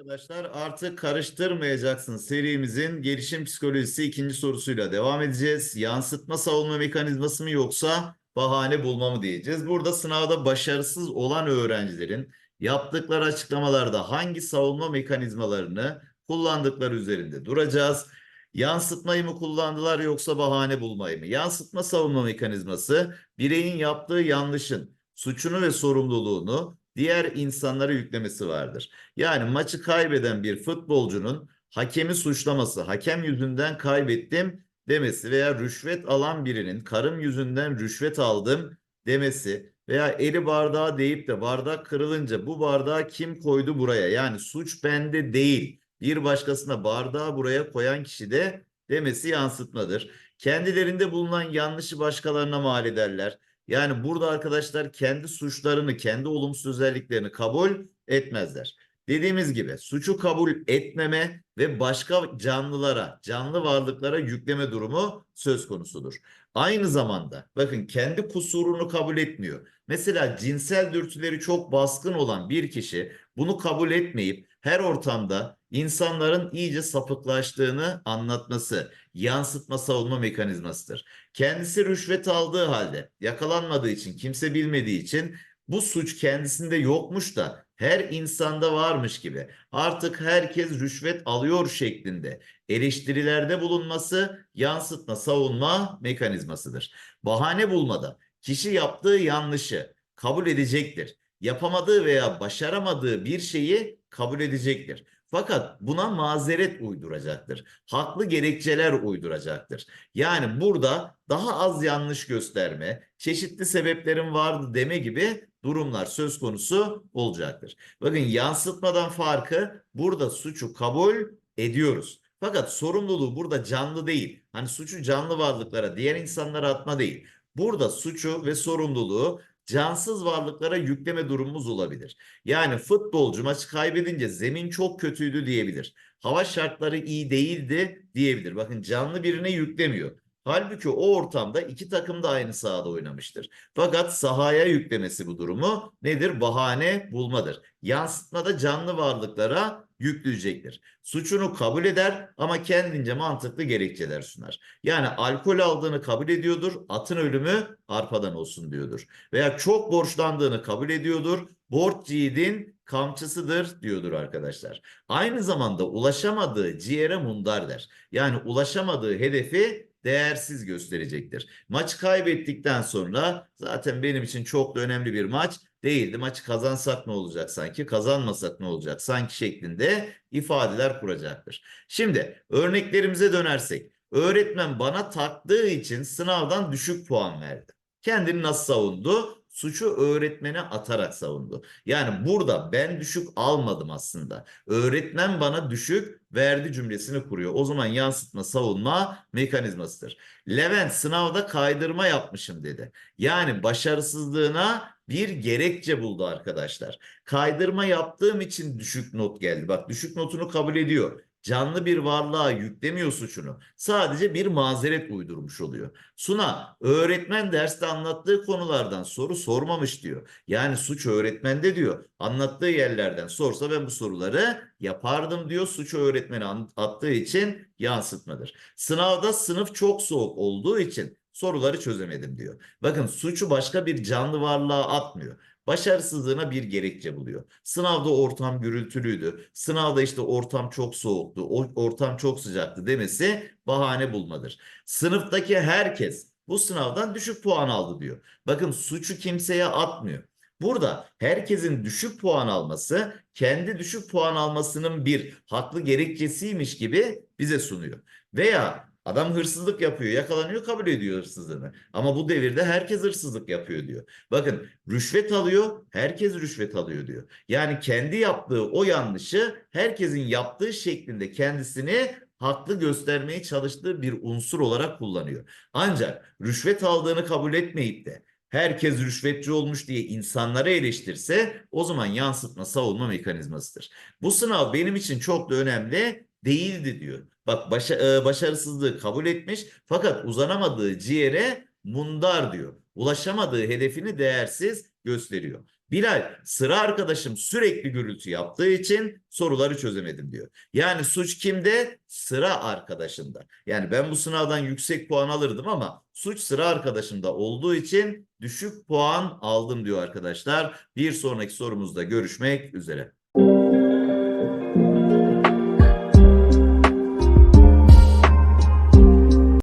Arkadaşlar artık karıştırmayacaksın serimizin gelişim psikolojisi ikinci sorusuyla devam edeceğiz. Yansıtma savunma mekanizması mı yoksa bahane bulma mı diyeceğiz. Burada sınavda başarısız olan öğrencilerin yaptıkları açıklamalarda hangi savunma mekanizmalarını kullandıkları üzerinde duracağız. Yansıtmayı mı kullandılar yoksa bahane bulmayı mı? Yansıtma savunma mekanizması bireyin yaptığı yanlışın suçunu ve sorumluluğunu diğer insanlara yüklemesi vardır. Yani maçı kaybeden bir futbolcunun hakemi suçlaması, hakem yüzünden kaybettim demesi veya rüşvet alan birinin karım yüzünden rüşvet aldım demesi veya eli bardağa deyip de bardak kırılınca bu bardağı kim koydu buraya? Yani suç bende değil. Bir başkasına bardağı buraya koyan kişi de demesi yansıtmadır. Kendilerinde bulunan yanlışı başkalarına mal ederler. Yani burada arkadaşlar kendi suçlarını, kendi olumsuz özelliklerini kabul etmezler. Dediğimiz gibi suçu kabul etmeme ve başka canlılara, canlı varlıklara yükleme durumu söz konusudur. Aynı zamanda bakın kendi kusurunu kabul etmiyor. Mesela cinsel dürtüleri çok baskın olan bir kişi bunu kabul etmeyip her ortamda insanların iyice sapıklaştığını anlatması, yansıtma savunma mekanizmasıdır. Kendisi rüşvet aldığı halde yakalanmadığı için kimse bilmediği için bu suç kendisinde yokmuş da her insanda varmış gibi artık herkes rüşvet alıyor şeklinde eleştirilerde bulunması yansıtma savunma mekanizmasıdır. Bahane bulmada kişi yaptığı yanlışı kabul edecektir. Yapamadığı veya başaramadığı bir şeyi kabul edecektir. Fakat buna mazeret uyduracaktır. Haklı gerekçeler uyduracaktır. Yani burada daha az yanlış gösterme, çeşitli sebeplerin vardı deme gibi durumlar söz konusu olacaktır. Bakın yansıtmadan farkı burada suçu kabul ediyoruz. Fakat sorumluluğu burada canlı değil. Hani suçu canlı varlıklara, diğer insanlara atma değil. Burada suçu ve sorumluluğu cansız varlıklara yükleme durumumuz olabilir. Yani futbolcu maçı kaybedince zemin çok kötüydü diyebilir. Hava şartları iyi değildi diyebilir. Bakın canlı birine yüklemiyor. Halbuki o ortamda iki takım da aynı sahada oynamıştır. Fakat sahaya yüklemesi bu durumu nedir? Bahane bulmadır. Yansıtmada canlı varlıklara yükleyecektir. Suçunu kabul eder ama kendince mantıklı gerekçeler sunar. Yani alkol aldığını kabul ediyordur, atın ölümü arpadan olsun diyordur. Veya çok borçlandığını kabul ediyordur, borç yiğidin kamçısıdır diyordur arkadaşlar. Aynı zamanda ulaşamadığı ciğere mundar der. Yani ulaşamadığı hedefi değersiz gösterecektir. Maçı kaybettikten sonra zaten benim için çok da önemli bir maç değildi. Maçı kazansak ne olacak sanki, kazanmasak ne olacak sanki şeklinde ifadeler kuracaktır. Şimdi örneklerimize dönersek, öğretmen bana taktığı için sınavdan düşük puan verdi. Kendini nasıl savundu? Suçu öğretmene atarak savundu. Yani burada ben düşük almadım aslında. Öğretmen bana düşük verdi cümlesini kuruyor. O zaman yansıtma savunma mekanizmasıdır. Levent sınavda kaydırma yapmışım dedi. Yani başarısızlığına bir gerekçe buldu arkadaşlar. Kaydırma yaptığım için düşük not geldi. Bak düşük notunu kabul ediyor. Canlı bir varlığa yüklemiyor suçunu. Sadece bir mazeret uydurmuş oluyor. Suna öğretmen derste anlattığı konulardan soru sormamış diyor. Yani suç öğretmende diyor. Anlattığı yerlerden sorsa ben bu soruları yapardım diyor. Suçu öğretmeni attığı için yansıtmadır. Sınavda sınıf çok soğuk olduğu için soruları çözemedim diyor. Bakın suçu başka bir canlı varlığa atmıyor. Başarısızlığına bir gerekçe buluyor. Sınavda ortam gürültülüydü. Sınavda işte ortam çok soğuktu. Ortam çok sıcaktı demesi bahane bulmadır. Sınıftaki herkes bu sınavdan düşük puan aldı diyor. Bakın suçu kimseye atmıyor. Burada herkesin düşük puan alması kendi düşük puan almasının bir haklı gerekçesiymiş gibi bize sunuyor. Veya Adam hırsızlık yapıyor, yakalanıyor, kabul ediyor hırsızlığını. Ama bu devirde herkes hırsızlık yapıyor diyor. Bakın rüşvet alıyor, herkes rüşvet alıyor diyor. Yani kendi yaptığı o yanlışı herkesin yaptığı şeklinde kendisini haklı göstermeye çalıştığı bir unsur olarak kullanıyor. Ancak rüşvet aldığını kabul etmeyip de herkes rüşvetçi olmuş diye insanları eleştirse o zaman yansıtma savunma mekanizmasıdır. Bu sınav benim için çok da önemli değildi diyor. Bak başa, e, başarısızlığı kabul etmiş fakat uzanamadığı ciğere mundar diyor. Ulaşamadığı hedefini değersiz gösteriyor. Bilal sıra arkadaşım sürekli gürültü yaptığı için soruları çözemedim diyor. Yani suç kimde? Sıra arkadaşında. Yani ben bu sınavdan yüksek puan alırdım ama suç sıra arkadaşımda olduğu için düşük puan aldım diyor arkadaşlar. Bir sonraki sorumuzda görüşmek üzere.